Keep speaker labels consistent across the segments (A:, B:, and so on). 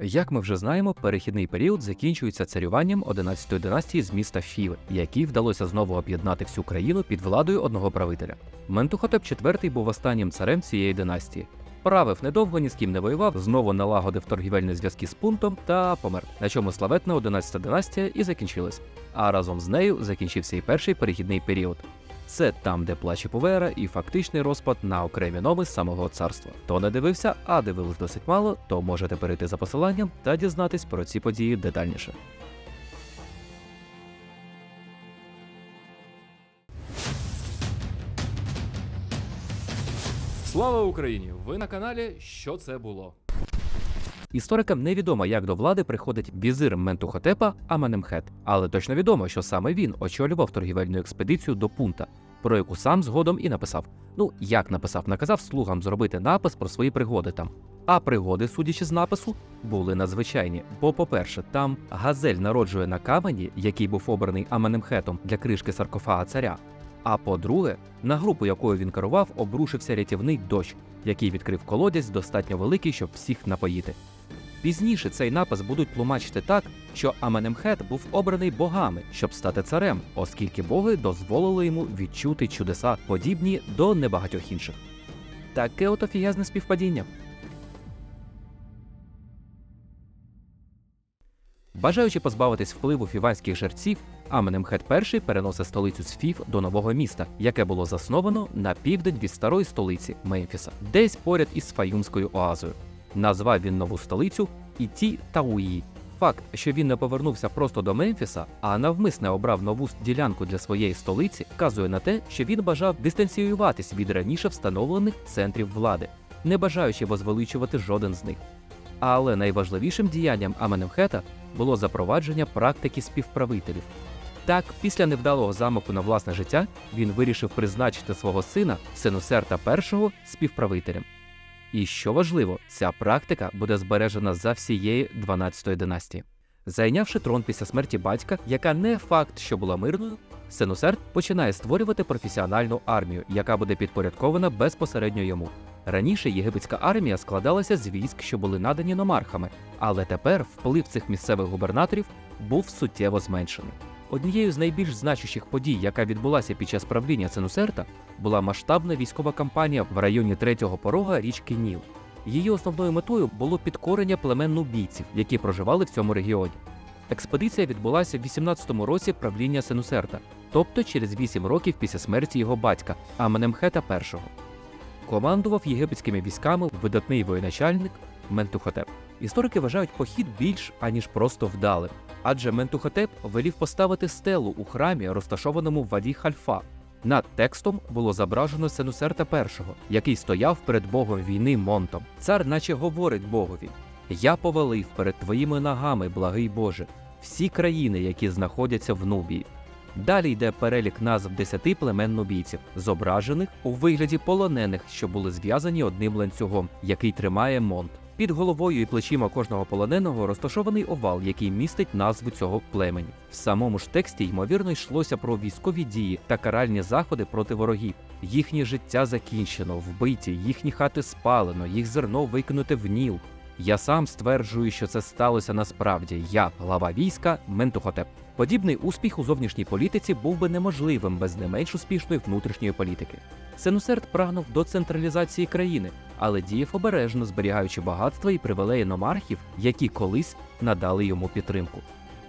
A: Як ми вже знаємо, перехідний період закінчується царюванням 11-ї династії з міста Фіви, якій вдалося знову об'єднати всю країну під владою одного правителя. Ментухотеп IV був останнім царем цієї династії. Правив недовго, ні з ким не воював, знову налагодив торгівельні зв'язки з пунктом та помер, на чому славетна 11-та династія і закінчилась. А разом з нею закінчився і перший перехідний період. Це там, де плаче Повера, і фактичний розпад на окремі номи самого царства. Хто не дивився, а дивились досить мало, то можете перейти за посиланням та дізнатись про ці події детальніше.
B: Слава Україні! Ви на каналі Що це було?
A: Історикам невідомо, як до влади приходить візир Ментухотепа Аменемхет, але точно відомо, що саме він очолював торгівельну експедицію до пункта, про яку сам згодом і написав. Ну як написав, наказав слугам зробити напис про свої пригоди там. А пригоди, судячи з напису, були надзвичайні. Бо, по-перше, там газель народжує на камені, який був обраний Аменемхетом для кришки саркофага царя. А по-друге, на групу, якою він керував, обрушився рятівний дощ, який відкрив колодязь достатньо великий, щоб всіх напоїти. Пізніше цей напис будуть тлумачити так, що Аменемхет був обраний богами, щоб стати царем, оскільки боги дозволили йому відчути чудеса, подібні до небагатьох інших. Таке от офігезне співпадіння. Бажаючи позбавитись впливу фіванських жерців, Аменемхет І переносить столицю з Фів до нового міста, яке було засновано на південь від старої столиці Мемфіса, десь поряд із Фаюмською оазою. Назвав він нову столицю Іті Тауї. Факт, що він не повернувся просто до Мемфіса, а навмисне обрав нову ділянку для своєї столиці, вказує на те, що він бажав дистанціюватись від раніше встановлених центрів влади, не бажаючи возвеличувати жоден з них. Але найважливішим діянням Аменемхета було запровадження практики співправителів. Так, після невдалого замаху на власне життя він вирішив призначити свого сина Сенусерта І співправителем. І що важливо, ця практика буде збережена за всієї 12-ї династії. Зайнявши трон після смерті батька, яка не факт, що була мирною, Сенусерт починає створювати професіональну армію, яка буде підпорядкована безпосередньо йому. Раніше єгипетська армія складалася з військ, що були надані номархами, але тепер вплив цих місцевих губернаторів був суттєво зменшений. Однією з найбільш значущих подій, яка відбулася під час правління Сенусерта, була масштабна військова кампанія в районі третього порога річки Ніл. Її основною метою було підкорення племен нубійців, які проживали в цьому регіоні. Експедиція відбулася в 18-му році правління Сенусерта, тобто через 8 років після смерті його батька Аменемхета І. Командував єгипетськими військами видатний воєначальник Ментухотеп. Історики вважають похід більш аніж просто вдалим, адже Ментухотеп велів поставити стелу у храмі, розташованому в Ваді Хальфа. Над текстом було зображено Сенусерта І, який стояв перед богом війни Монтом. Цар наче говорить богові: Я повелив перед твоїми ногами, благий Боже, всі країни, які знаходяться в Нубії. Далі йде перелік назв десяти племен нубійців, зображених у вигляді полонених, що були зв'язані одним ланцюгом, який тримає Монт. Під головою і плечима кожного полоненого розташований овал, який містить назву цього племені. В самому ж тексті ймовірно йшлося про військові дії та каральні заходи проти ворогів. Їхнє життя закінчено, вбиті, їхні хати спалено, їх зерно викинуте в ніл. Я сам стверджую, що це сталося насправді. Я глава війська Ментухотеп. Подібний успіх у зовнішній політиці був би неможливим без не менш успішної внутрішньої політики. Сенусерт прагнув до централізації країни, але діяв обережно, зберігаючи багатства і привілеї номархів, які колись надали йому підтримку.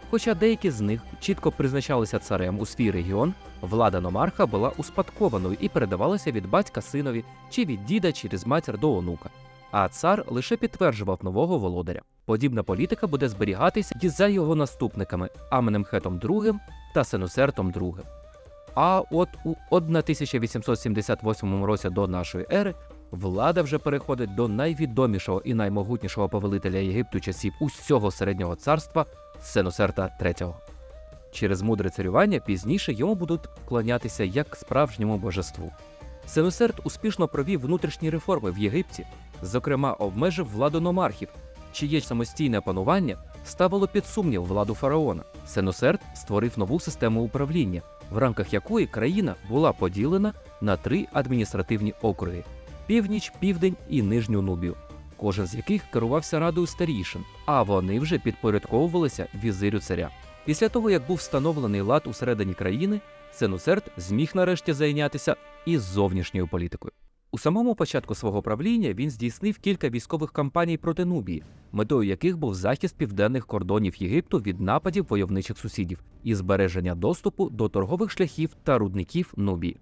A: Хоча деякі з них чітко призначалися царем у свій регіон, влада номарха була успадкованою і передавалася від батька синові чи від діда через матір до онука. А цар лише підтверджував нового володаря. Подібна політика буде зберігатися і за його наступниками Аменемхетом II та Сенусертом II. А от у 1878 році до нашої ери влада вже переходить до найвідомішого і наймогутнішого повелителя Єгипту часів усього середнього царства Сенусерта III. Через мудре царювання пізніше йому будуть вклонятися як справжньому божеству. Сенусерт успішно провів внутрішні реформи в Єгипті, зокрема обмежив владу номархів, чиє самостійне панування ставило під сумнів владу фараона. Сенусерт створив нову систему управління, в рамках якої країна була поділена на три адміністративні округи: північ, південь і нижню Нубію. кожен з яких керувався радою старішин, а вони вже підпорядковувалися візирю царя. Після того, як був встановлений лад усередині країни, Сенусерт зміг нарешті зайнятися і зовнішньою політикою. У самому початку свого правління він здійснив кілька військових кампаній проти Нубії, метою яких був захист південних кордонів Єгипту від нападів войовничих сусідів і збереження доступу до торгових шляхів та рудників Нубії.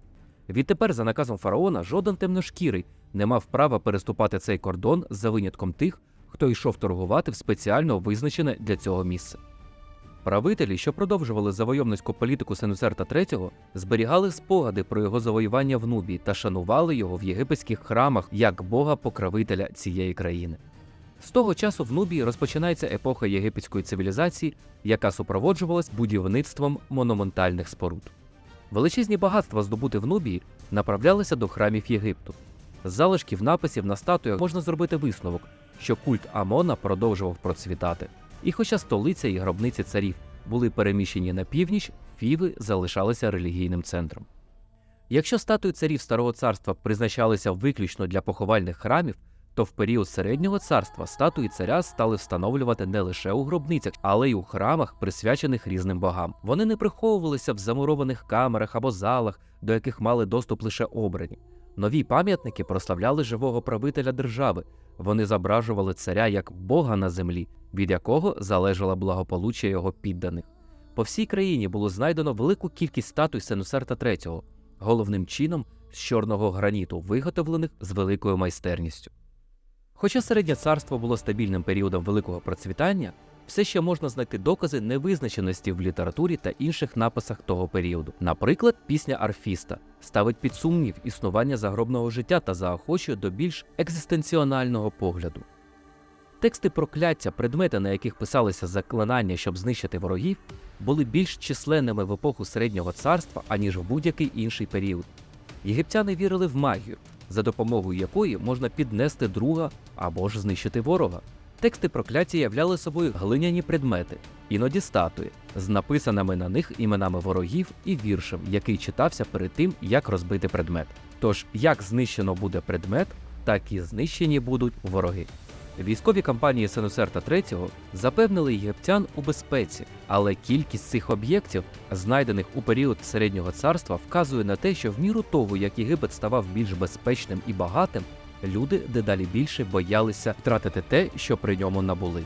A: Відтепер, за наказом фараона, жоден темношкірий не мав права переступати цей кордон за винятком тих, хто йшов торгувати в спеціально визначене для цього місце. Правителі, що продовжували завойовницьку політику Сенусерта III, зберігали спогади про його завоювання в Нубії та шанували його в єгипетських храмах як бога-покровителя цієї країни. З того часу в Нубії розпочинається епоха єгипетської цивілізації, яка супроводжувалась будівництвом монументальних споруд. Величезні багатства, здобути в Нубії, направлялися до храмів Єгипту. З залишків написів на статуях можна зробити висновок, що культ Амона продовжував процвітати. І хоча столиця і гробниці царів були переміщені на північ, Фіви залишалися релігійним центром. Якщо статуї царів Старого царства призначалися виключно для поховальних храмів, то в період середнього царства статуї царя стали встановлювати не лише у гробницях, але й у храмах, присвячених різним богам. Вони не приховувалися в замурованих камерах або залах, до яких мали доступ лише обрані. Нові пам'ятники прославляли живого правителя держави. Вони зображували царя як бога на землі, від якого залежало благополуччя його підданих. По всій країні було знайдено велику кількість статуй Сенусерта III, головним чином з чорного граніту, виготовлених з великою майстерністю. Хоча середнє царство було стабільним періодом великого процвітання, все ще можна знайти докази невизначеності в літературі та інших написах того періоду. Наприклад, пісня Арфіста ставить під сумнів існування загробного життя та заохочує до більш екзистенціонального погляду. Тексти прокляття, предмети, на яких писалися заклинання, щоб знищити ворогів, були більш численними в епоху середнього царства, аніж в будь-який інший період. Єгиптяни вірили в магію, за допомогою якої можна піднести друга або ж знищити ворога. Тексти прокляття являли собою глиняні предмети, іноді статуї, з написаними на них іменами ворогів і віршем, який читався перед тим, як розбити предмет. Тож, як знищено буде предмет, так і знищені будуть вороги. Військові кампанії Сенусерта III запевнили єгиптян у безпеці, але кількість цих об'єктів, знайдених у період середнього царства, вказує на те, що в міру того, як Єгипет ставав більш безпечним і багатим, люди дедалі більше боялися втратити те, що при ньому набули.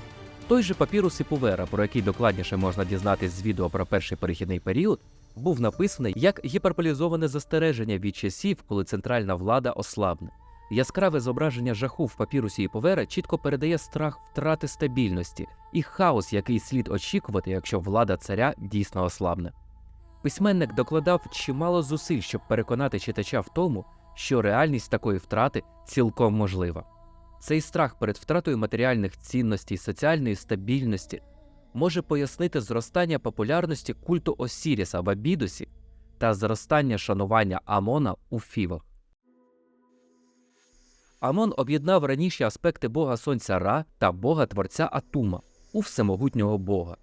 A: Той же папірус Іпувера, про який докладніше можна дізнатись з відео про перший перехідний період, був написаний як гіперполізоване застереження від часів, коли центральна влада ослабне. Яскраве зображення жаху в папірусі Іповера чітко передає страх втрати стабільності і хаос, який слід очікувати, якщо влада царя дійсно ослабне. Письменник докладав чимало зусиль, щоб переконати читача в тому, що реальність такої втрати цілком можлива. Цей страх перед втратою матеріальних цінностей, соціальної стабільності може пояснити зростання популярності культу Осіріса в Абідосі та зростання шанування Амона у Фівах. Амон об'єднав раніше аспекти бога сонця Ра та бога творця Атума у всемогутнього бога.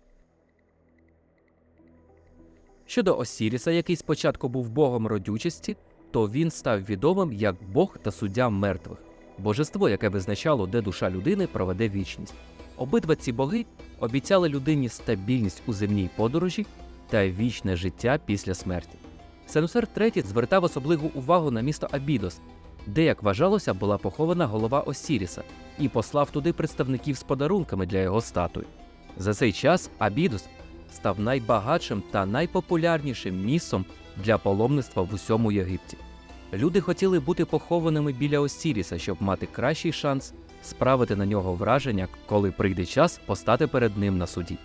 A: Щодо Осіріса, який спочатку був богом родючості, то він став відомим як бог та суддя мертвих, божество, яке визначало, де душа людини проведе вічність. Обидва ці боги обіцяли людині стабільність у земній подорожі та вічне життя після смерті. Сенусер III звертав особливу увагу на місто Абідос, де, як вважалося, була похована голова Осіріса, і послав туди представників з подарунками для його статуї. За цей час Абідос став найбагатшим та найпопулярнішим місцем для паломництва в усьому Єгипті. Люди хотіли бути похованими біля Осіріса, щоб мати кращий шанс справити на нього враження, коли прийде час постати перед ним на суді.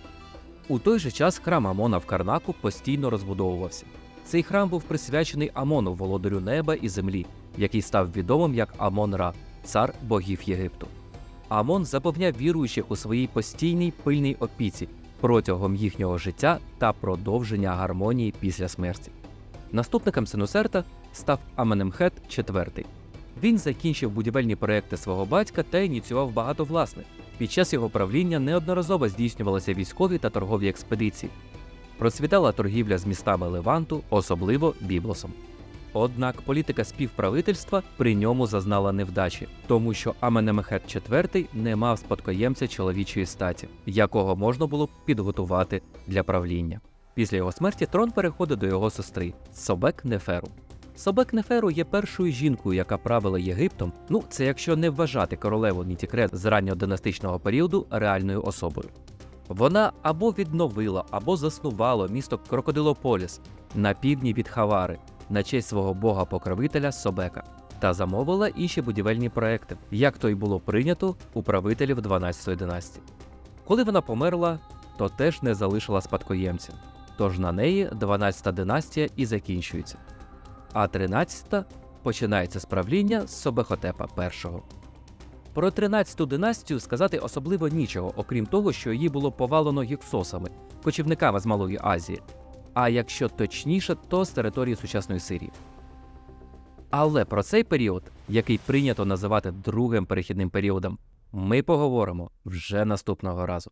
A: У той же час храм Амона в Карнаку постійно розбудовувався. Цей храм був присвячений Амону, володарю неба і землі, який став відомим як Амон-Ра, цар богів Єгипту. Амон запевняв віруючих у своїй постійній пильній опіці протягом їхнього життя та продовження гармонії після смерті. Наступником Сенусерта став Аменемхет IV. Він закінчив будівельні проекти свого батька та ініціював багато власних. Під час його правління неодноразово здійснювалися військові та торгові експедиції. Процвітала торгівля з містами Леванту, особливо Біблосом. Однак політика співправительства при ньому зазнала невдачі, тому що Аменемхет IV не мав спадкоємця чоловічої статі, якого можна було б підготувати для правління. Після його смерті трон переходить до його сестри Собек Неферу. Собек Неферу є першою жінкою, яка правила Єгиптом. Ну, це якщо не вважати королеву Нітікрет з ранньодинастичного періоду реальною особою. Вона або відновила, або заснувала місто Крокодилополіс на півдні від Хавари на честь свого бога-покровителя Собека та замовила інші будівельні проекти, як то й було прийнято у правителів 12-ї династії. Коли вона померла, то теж не залишила спадкоємця, тож на неї 12-та династія і закінчується. А 13-та починається з правління Собехотепа І. Про 13-ту династію сказати особливо нічого, окрім того, що її було повалено гіксосами, кочівниками з Малої Азії, а якщо точніше, то з території сучасної Сирії. Але про цей період, який прийнято називати другим перехідним періодом, ми поговоримо вже наступного разу.